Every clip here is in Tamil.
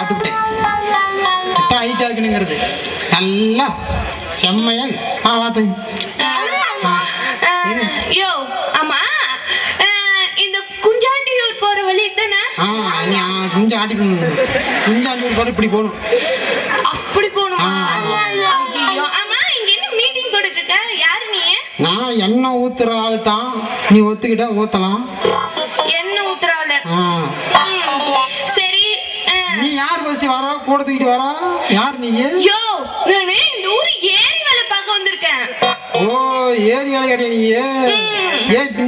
பார்த்துக்கிட்டேன். கிட்ட ஹைட் ஆகணுங்கிறது நல்லா செம்மையா ஆ யோ ஆமா அஹ், இந்த குஞ்சாண்டியூர் போற வழி தானே ஆ கொஞ்சம் ஆட்டி போகிற இப்படி போகணும். அப்படி போகணுமா? ஆமா இங்க என்ன மீட்டிங் போட்டுட்டு இருக்க யாரு நீ? நான் எண்ணெய் ஊத்துற ஆள் தான். நீ ஒத்துக்கிட்டா ஊத்தலாம். என்ன ஊத்துறாள் ஆ. சரி அஹ், நீ ஃபர்ஸ்ட் வரா கூட தூக்கிட்டு வரா. யார் நீ யோ நானு இந்த ஊரு ஏரி வேலை பார்க்க வந்திருக்கேன். ஓ ஏரி வேலை கிடையாது நீ ஏ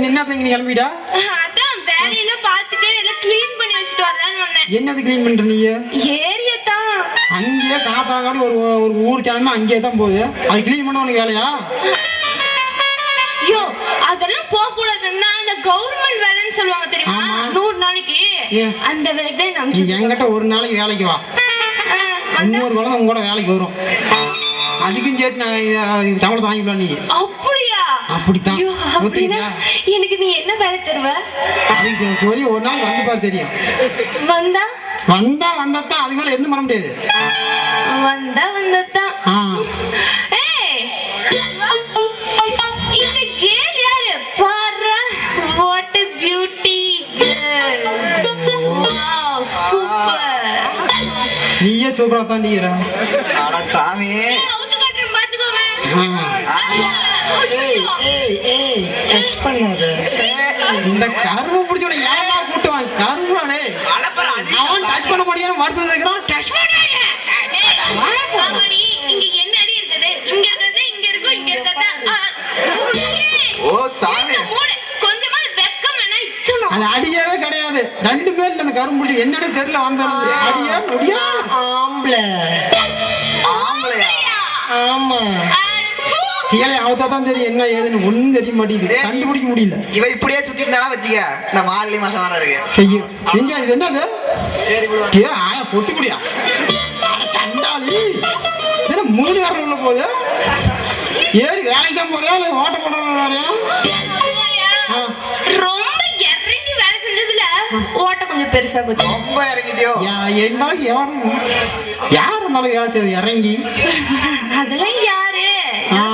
என்னத்துக்கு நீ கிளம்பிட்டா? அஹ், அதான் வேலையெல்லாம் பார்த்துட்டு எல்லாம் க்ளீன் பண்ணி வச்சுட்டு வரலான்னு வந்தேன். என்னது க்ளீன் பண்ற நீ ஏரியை தான் அங்கேயே காத்தாங்காடி ஒரு ஒரு ஊர் கிளம்பி அங்கேயே தான் போகுது. அது க்ளீன் பண்ண உனக்கு வேலையா? யோ அதெல்லாம் போக கூடாதுன்னா கவர்மெண்ட் வேலைன்னு சொல்லுவாங்க தெரியுமா. நூறு நாளைக்கு? அந்த வேலைக்கு தான் நான் நீ அனுப்பிச்சு என்கிட்ட ஒரு நாளைக்கு வேலைக்கு வா. இன்னொரு குழந்தை உங்க கூட வேலைக்கு வரும். அதுக்கும் சேர்த்து நான் சம்பளத்தை வாங்கிக்கலாம் நீ. அப்படியா? அப்படித்தான். எனக்கு நீ என்ன வேலை தருவ? சொல்லி ஒரு நாளைக்கு வந்து பாரு தெரியும். வந்தா? வந்தா வந்தாத்தான் அதுக்கு மேல எதுவும் பண்ண முடியாது. வந்தா வந்ததான். ஆ. சூப்பரா அட சாமி. இந்த கருவை பிடிச்சோட ஏமா கூட்டுவான்? அதிகம் அவன் டச் பண்ண முடியாது மறுத்து இருக்கிறான். அது அடியவே கிடையாது. ரெண்டு பேர்ல அந்த கரும்பு பிடிச்சி என்னன்னு தெரியல வந்தது அடியா முடியா ஆம்பளை. ஆம்பளையா? ஆமா. சீலை அவத்தா தான் தெரியும் என்ன ஏதுன்னு. ஒண்ணும் தெரிய மாட்டேங்குது. கண்டுபிடிக்க முடியல. இவ இப்படியே சுத்தி இருந்தாலும் வச்சுக்க. இந்த மார்கழி மாசம் வர இருக்கு. செய்யும் எங்க இது என்னது? ஆயா பொட்டு குடியா சண்டாளி. மூணு வாரம் உள்ள போகுது? ஏறி வேலைக்கு தான் போறியா? இல்லை ஓட்ட போட வேறையா? ஓட்ட கொஞ்சம் பெருசா போச்சு. ரொம்ப இறங்கிட்டியோ? யா- இருந்தாலும் யாரும் யார் இருந்தாலும் செய்யுது இறங்கி. அதெல்லாம் யாரு.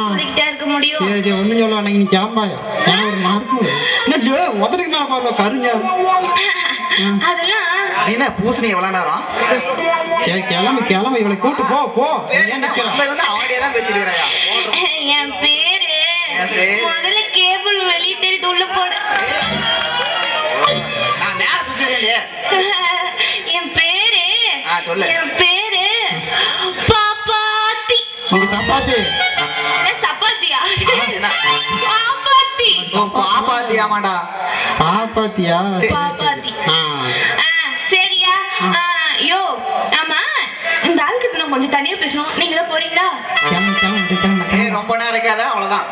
சொல்லிக்கிட்டே இருக்க முடியும்? சரி சரி ஒன்றும் சொல்ல நீ கிளம்பாயா? ஒரு மார்க்கு என்ன உதறிக்கு மேலே பாருங்க கருங்க அதெல்லாம் என்ன பூசணி எவ்வளவு நேரம்? சரி கிளம்பு கிளம்பு இவளை கூட்டு போ போ. பேசிட்டு இருக்கிறாயா என் பேரு. என் பேரு? முதல்ல கேபிள் வெளியே தெரியுது உள்ள போட. உங்க சப்பாத்தி? என்ன சப்பாத்தியா? என்ன? பாப்பாத்தி. பாப்பாத்தி ஆமாண்டா பாப்பாத்தியா சரி, சரி. பாப்பாத்தி. ஆ. ஆ, சரியா? யோ ஆமா இந்த ஆளுக்கிட்ட நான் கொஞ்சம் தனியா பேசணும். நீங்க தான் போறீங்களா ஏ ரொம்ப நேரம் இருக்காத அவ்வளவுதான்.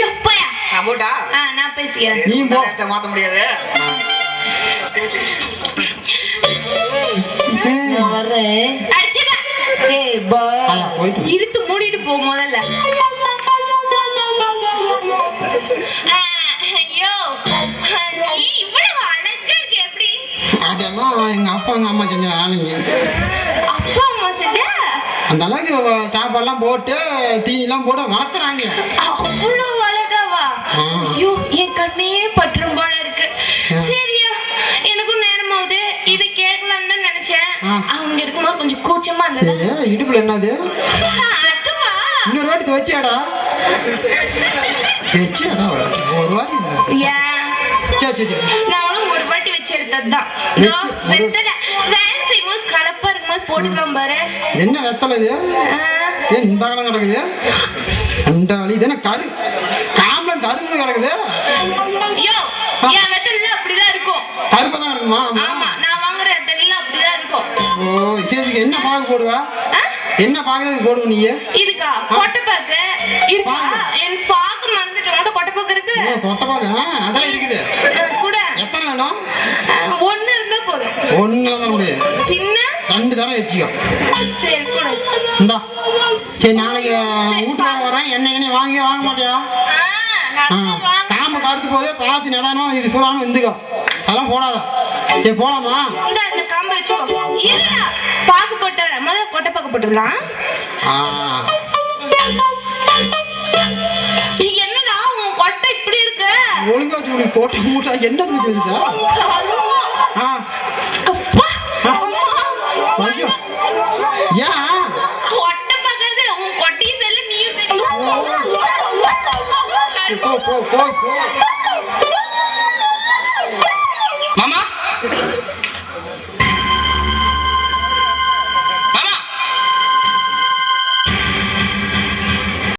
யோ போயா? நான் போட்டா ஆ நான் பேசிக்கிறேன். நீ போ. மாத்த முடியாது. வர்றேன் இழுத்து மூடிட்டு போ முதல்ல. அதெல்லாம் எங்க அப்பா எங்க அம்மா செஞ்ச வேலைங்க. அப்பா அம்மா செஞ்ச? அந்த அளவுக்கு சாப்பாடுலாம் போட்டு தீனிலாம் போட்டு வளர்த்துறாங்க. அவ்வளவு அழகாவா. ஐயோ என் கண்ணே பற்றும் போல இருக்கு. சரியா எனக்கும் நேரமாவது இது கேட்கலான்னு தான் நினைச்சேன் ஆ. அவங்க இருக்கும்போது கொஞ்சம் கூச்சமா இருந்தது இடுப்புல என்னது? இன்னொரு வாட்டி வச்சியாடா வச்சியாடா ஒரு வாட்டி. சரி நானும் ஒரு வாட்டி வச்சு எடுத்ததுதான் வெத்தலை. வேலை செய்யும்போது கலப்பா இருக்கும்போது போட்டுக்கலாம் பாரு. என்ன வெத்தலை இது? ஏன் இந்த காலம் கிடக்குது? அண்டாளி இது என்ன கரு? காம்பளம் கருன்னு கிடக்குது? அப்படிதான் இருக்கும். கருப்பா தான் இருக்குமா? ஆமா. சரி இதுக்கு என்ன பாகு போடுவா? என்ன பாகுறதுக்கு போடுவ நீ இதுக்கா கொட்டைப்பாக்கு இருக்கா? பாக்கு. என் பாக்கு மறந்துட்டேன் உங்கள்ட்ட கொட்டைப்பாக்கு இருக்கு. ஓ கொட்டை பாகு. ஆ அதெல்லாம் இருக்குது. கூட. எத்தனை வேணும்? ஒண்ணு இருந்தா போதும். ஒன்றுல தான் முடியாது பின்ன? ரெண்டு தரம் வச்சுக்கோ. சரி கூட. இந்தா. சரி நாளைக்கு வீட்டுக்கு வரேன். என்ன என்ன வாங்கி வாங்க மாட்டியா? காம்பு கடுத்து போதே பார்த்து நிதானமா இது சுதாம இருந்துக்கோ. அதெல்லாம் போடாத. சரி போலாமா? இந்த காம்பை வச்சுக்கோ. பாக்கு போட்டு முதல்ல கொட்டை பாக்கு போட்டுடலாம். ஆ. என்னடா உன் கொட்டை இப்படி இருக்கு? ஒழுங்கா சொல்லி போட்ட மூட்டா என்ன பேசுதா. ஏன் கொட்டை பார்க்காத உன் கொட்டையும் சரி நீயும் சரி போ போ போ.